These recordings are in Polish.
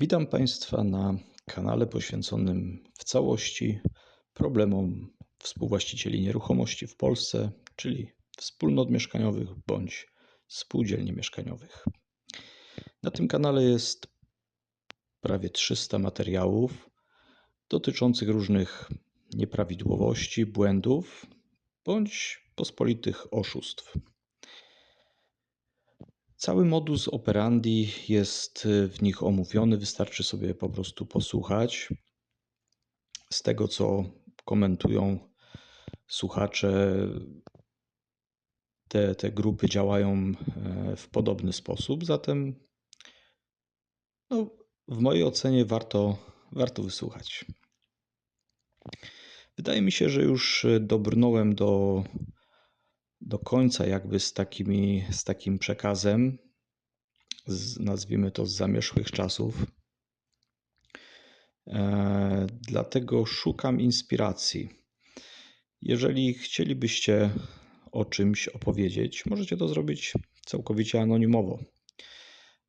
Witam Państwa na kanale poświęconym w całości problemom współwłaścicieli nieruchomości w Polsce, czyli wspólnot mieszkaniowych bądź spółdzielni mieszkaniowych. Na tym kanale jest prawie 300 materiałów dotyczących różnych nieprawidłowości, błędów bądź pospolitych oszustw. Cały modus operandi jest w nich omówiony, wystarczy sobie po prostu posłuchać. Z tego, co komentują słuchacze, te, te grupy działają e, w podobny sposób, zatem no, w mojej ocenie warto, warto wysłuchać. Wydaje mi się, że już dobrnąłem do do końca jakby z, takimi, z takim przekazem, z, nazwijmy to z zamierzchłych czasów. E, dlatego szukam inspiracji. Jeżeli chcielibyście o czymś opowiedzieć, możecie to zrobić całkowicie anonimowo.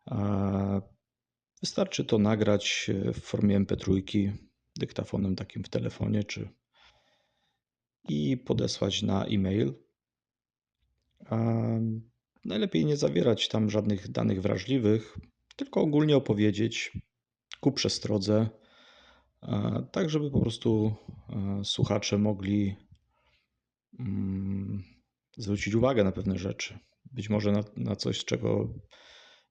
E, wystarczy to nagrać w formie MP3, dyktafonem takim w telefonie, czy i podesłać na e-mail najlepiej nie zawierać tam żadnych danych wrażliwych, tylko ogólnie opowiedzieć ku przestrodze, tak żeby po prostu słuchacze mogli mm, zwrócić uwagę na pewne rzeczy. Być może na, na coś, czego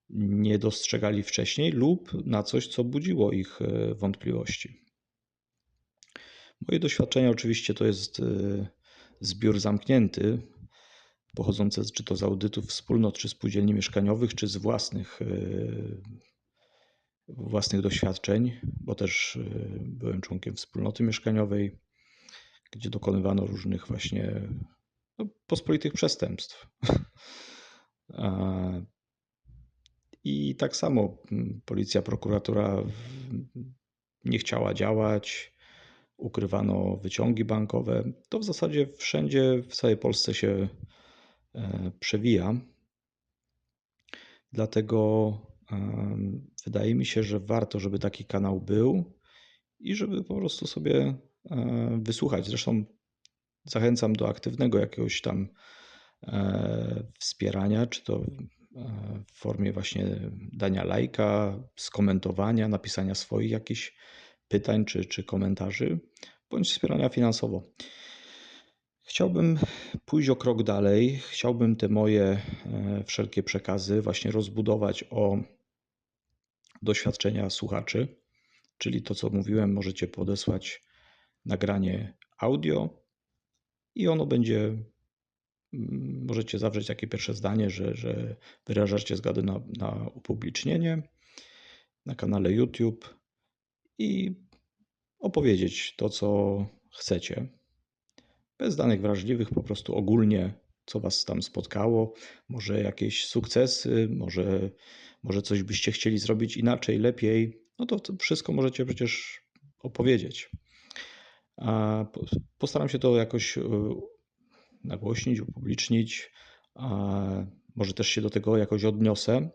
nie dostrzegali wcześniej, lub na coś, co budziło ich e, wątpliwości. Moje doświadczenia oczywiście to jest e, zbiór zamknięty, pochodzące czy to z audytów wspólnot, czy spółdzielni mieszkaniowych, czy z własnych, e, własnych doświadczeń, bo też e, byłem członkiem wspólnoty mieszkaniowej, gdzie dokonywano różnych właśnie no, pospolitych przestępstw. I tak samo policja, prokuratura nie chciała działać, ukrywano wyciągi bankowe. To w zasadzie wszędzie w całej Polsce się przewija. Dlatego wydaje mi się, że warto, żeby taki kanał był i żeby po prostu sobie e, wysłuchać. Zresztą zachęcam do aktywnego jakiegoś tam e, wspierania, czy to w formie właśnie dania lajka, skomentowania, napisania swoich jakichś pytań czy, czy komentarzy, bądź wspierania finansowo. Chciałbym pójść o krok dalej. Chciałbym te moje e, wszelkie przekazy właśnie rozbudować o doświadczenia słuchaczy, czyli to, co mówiłem, możecie podesłać nagranie audio i ono będzie. Mm, możecie zawrzeć takie pierwsze zdanie, że, że wyrażacie zgodę na, na upublicznienie na kanale YouTube i opowiedzieć to, co chcecie bez danych wrażliwych, po prostu ogólnie, co Was tam spotkało, może jakieś sukcesy, może, może coś byście chcieli zrobić inaczej, lepiej, no to, to wszystko możecie przecież opowiedzieć. A postaram się to jakoś e, nagłośnić, upublicznić, a może też się do tego jakoś odniosę.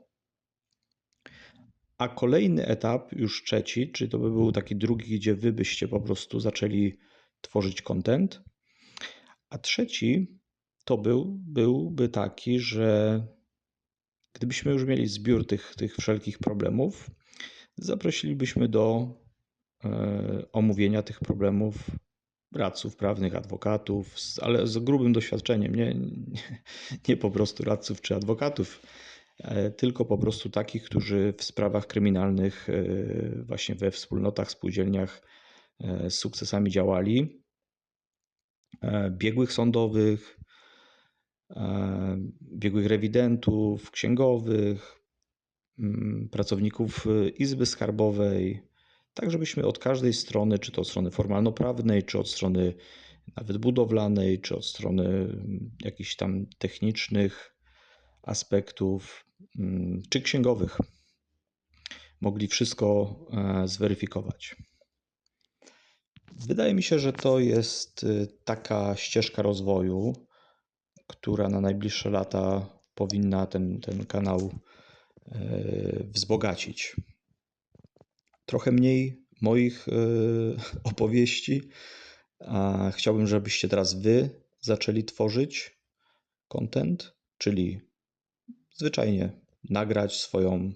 A kolejny etap, już trzeci, czyli to by był taki drugi, gdzie wy byście po prostu zaczęli tworzyć content, a trzeci to był, byłby taki, że gdybyśmy już mieli zbiór tych, tych wszelkich problemów, zaprosilibyśmy do e, omówienia tych problemów radców prawnych, adwokatów, ale z grubym doświadczeniem, nie, nie, po prostu radców czy adwokatów, e, tylko po prostu takich, którzy w sprawach kryminalnych, e, właśnie we wspólnotach, spółdzielniach z sukcesami działali biegłych sądowych, e, biegłych rewidentów, księgowych, mm, pracowników e, Izby Skarbowej, tak żebyśmy od każdej strony, czy to od strony formalno-prawnej, czy od strony nawet budowlanej, czy od strony mm, jakichś tam technicznych aspektów, mm, czy księgowych, mogli wszystko zweryfikować. Wydaje mi się, że to jest y, taka ścieżka rozwoju, która na najbliższe lata powinna ten, ten kanał y, wzbogacić. trochę mniej moich e, opowieści. A chciałbym, żebyście teraz wy zaczęli tworzyć content, czyli zwyczajnie nagrać swoją,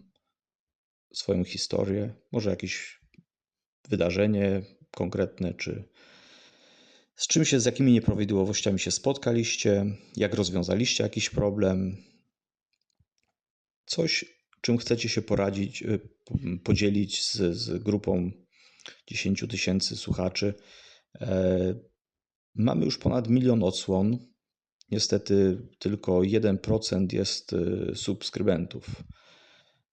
swoją historię, może jakieś wydarzenie konkretne, czy z czym się, z jakimi nieprawidłowościami się spotkaliście, jak rozwiązaliście jakiś problem, coś, czym chcecie się poradzić, y, podzielić z, z grupą 10 tysięcy słuchaczy. E, mamy już ponad milion odsłon. Niestety tylko 1% jest y, subskrybentów.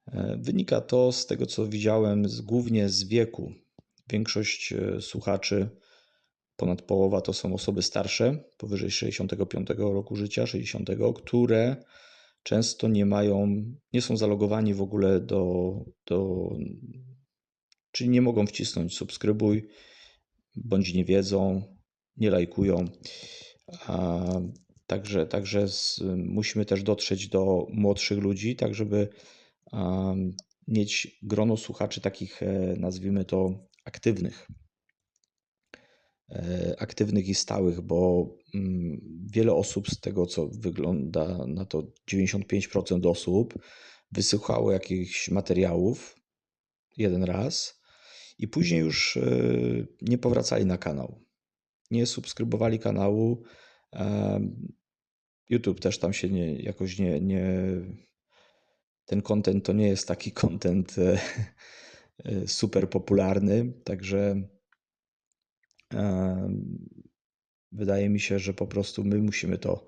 E, wynika to z tego, co widziałem, głównie z wieku. Większość e, słuchaczy, ponad połowa, to są osoby starsze, powyżej 65 roku życia, 60, które często nie mają, nie są zalogowani w ogóle do, do czyli nie mogą wcisnąć subskrybuj, bądź nie wiedzą, nie lajkują. A, także także z, musimy też dotrzeć do młodszych ludzi, tak żeby a, mieć grono słuchaczy takich, e, nazwijmy to, aktywnych. E, aktywnych i stałych, bo mm, wiele osób z tego, co wygląda na to 95% osób, wysłuchało jakichś materiałów jeden raz i później już e, nie powracali na kanał. Nie subskrybowali kanału. YouTube też tam się nie, jakoś nie, nie. Ten content to nie jest taki content e, super popularny, także Wydaje mi się, że po prostu my musimy to,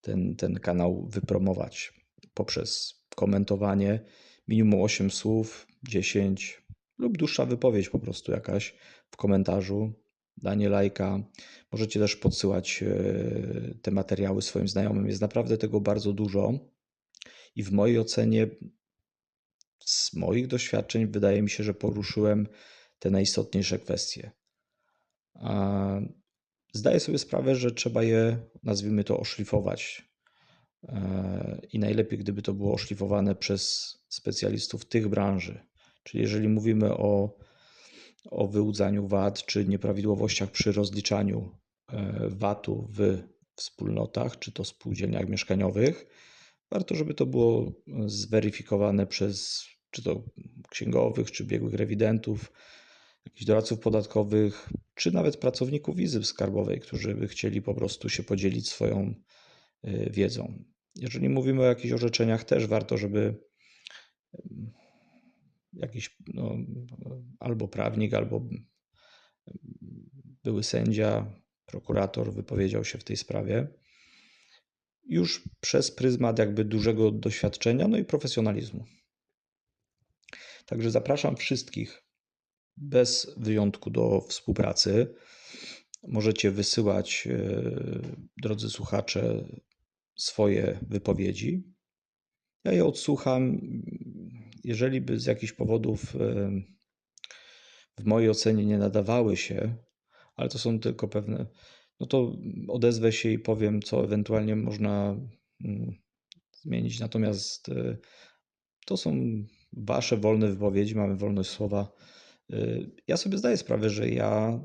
ten, ten kanał wypromować poprzez komentowanie minimum 8 słów, 10 lub dłuższa wypowiedź po prostu jakaś w komentarzu, danie lajka. Możecie też podsyłać e, te materiały swoim znajomym. Jest naprawdę tego bardzo dużo i w mojej ocenie, z moich doświadczeń, wydaje mi się, że poruszyłem te najistotniejsze kwestie. Zdaję sobie sprawę, że trzeba je, nazwijmy to, oszlifować. E, I najlepiej, gdyby to było oszlifowane przez specjalistów tych branży. Czyli jeżeli mówimy o, o wyłudzaniu VAT czy nieprawidłowościach przy rozliczaniu e, VAT-u w wspólnotach, czy to spółdzielniach mieszkaniowych, warto, żeby to było zweryfikowane przez czy to księgowych, czy biegłych rewidentów, jakichś doradców podatkowych, czy nawet pracowników Izby Skarbowej, którzy by chcieli po prostu się podzielić swoją y, wiedzą. Jeżeli mówimy o jakichś orzeczeniach, też warto, żeby jakiś no, albo prawnik, albo były sędzia, prokurator wypowiedział się w tej sprawie. Już przez pryzmat jakby dużego doświadczenia, no i profesjonalizmu. Także zapraszam wszystkich bez wyjątku do współpracy. Możecie wysyłać, e, drodzy słuchacze, swoje wypowiedzi. Ja je odsłucham. Jeżeli by z jakichś powodów e, w mojej ocenie nie nadawały się, ale to są tylko pewne, no to odezwę się i powiem, co ewentualnie można mm, zmienić. Natomiast e, to są Wasze wolne wypowiedzi, mamy wolność słowa. Y, ja sobie zdaję sprawę, że ja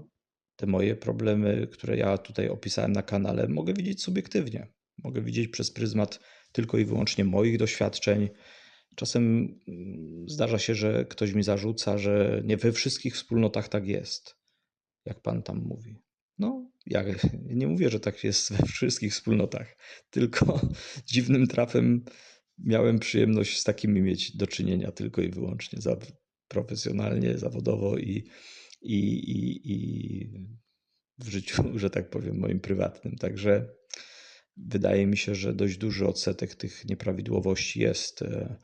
te moje problemy, które ja tutaj opisałem na kanale, mogę widzieć subiektywnie. Mogę widzieć przez pryzmat tylko i wyłącznie moich doświadczeń. Czasem mm, zdarza się, że ktoś mi zarzuca, że nie we wszystkich wspólnotach tak jest, jak pan tam mówi. No, ja nie mówię, że tak jest we wszystkich wspólnotach, tylko dziwnym trafem miałem przyjemność z takimi mieć do czynienia tylko i wyłącznie profesjonalnie, zawodowo i, i, i, i w życiu, że tak powiem, moim prywatnym. Także wydaje mi się, że dość duży odsetek tych nieprawidłowości jest. E,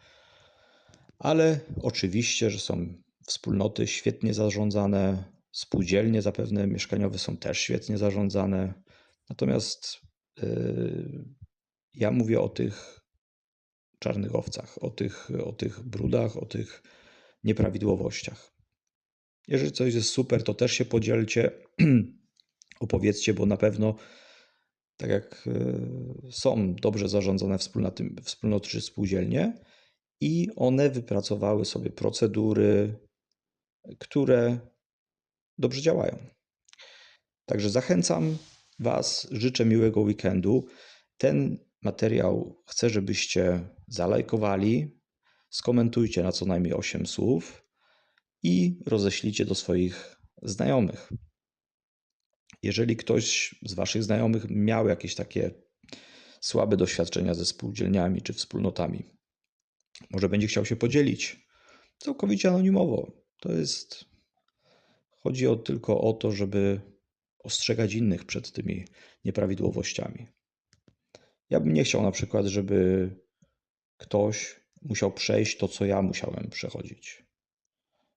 ale oczywiście, że są wspólnoty świetnie zarządzane, spółdzielnie zapewne mieszkaniowe są też świetnie zarządzane. Natomiast yy, ja mówię o tych czarnych owcach, o tych, o tych brudach, o tych nieprawidłowościach. Jeżeli coś jest super, to też się podzielcie, opowiedzcie, bo na pewno, tak jak e, są dobrze zarządzane wspólnoty, wspólnoty czy spółdzielnie, i one wypracowały sobie procedury, które dobrze działają. Także zachęcam Was, życzę miłego weekendu. Ten materiał chcę, żebyście zalajkowali, skomentujcie na co najmniej 8 słów i roześlijcie do swoich znajomych. Jeżeli ktoś z Waszych znajomych miał jakieś takie słabe doświadczenia ze spółdzielniami czy wspólnotami, może będzie chciał się podzielić całkowicie anonimowo. To jest. Chodzi o, tylko o to, żeby ostrzegać innych przed tymi nieprawidłowościami. Ja bym nie chciał na przykład, żeby ktoś musiał przejść to, co ja musiałem przechodzić.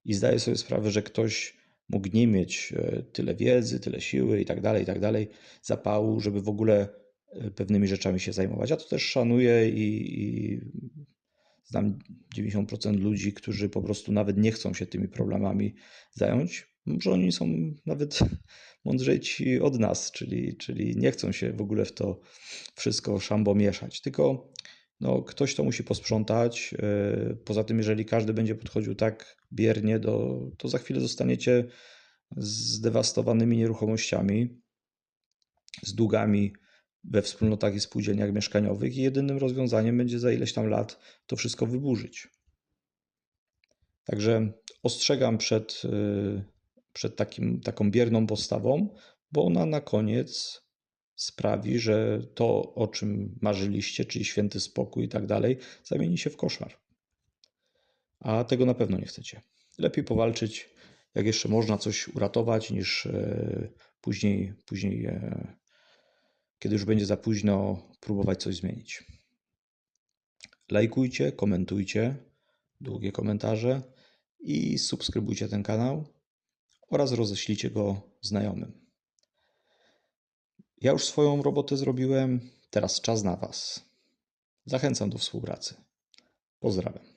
I zdaję sobie sprawę, że ktoś mógł nie mieć e, tyle wiedzy, tyle siły i tak dalej, i tak dalej, zapału, żeby w ogóle e, pewnymi rzeczami się zajmować. Ja to też szanuję i, i znam 90% ludzi, którzy po prostu nawet nie chcą się tymi problemami zająć. Może oni są nawet mądrzejsi od nas, czyli, czyli nie chcą się w ogóle w to wszystko szambo mieszać. Tylko no, ktoś to musi posprzątać. E, poza tym, jeżeli każdy będzie podchodził tak biernie, do, to za chwilę zostaniecie zdewastowanymi nieruchomościami, z długami we wspólnotach i spółdzielniach mieszkaniowych i jedynym rozwiązaniem będzie za ileś tam lat to wszystko wyburzyć. Także ostrzegam przed, e, przed takim, taką bierną postawą, bo ona na koniec sprawi, że to, o czym marzyliście, czyli święty spokój i tak dalej, zamieni się w koszmar. A tego na pewno nie chcecie. Lepiej powalczyć, jak jeszcze można coś uratować, niż e, później, później e, kiedy już będzie za późno, próbować coś zmienić. Lajkujcie, komentujcie, długie komentarze i subskrybujcie ten kanał oraz roześlijcie go znajomym. Ja już swoją robotę zrobiłem, teraz czas na Was. Zachęcam do współpracy. Pozdrawiam.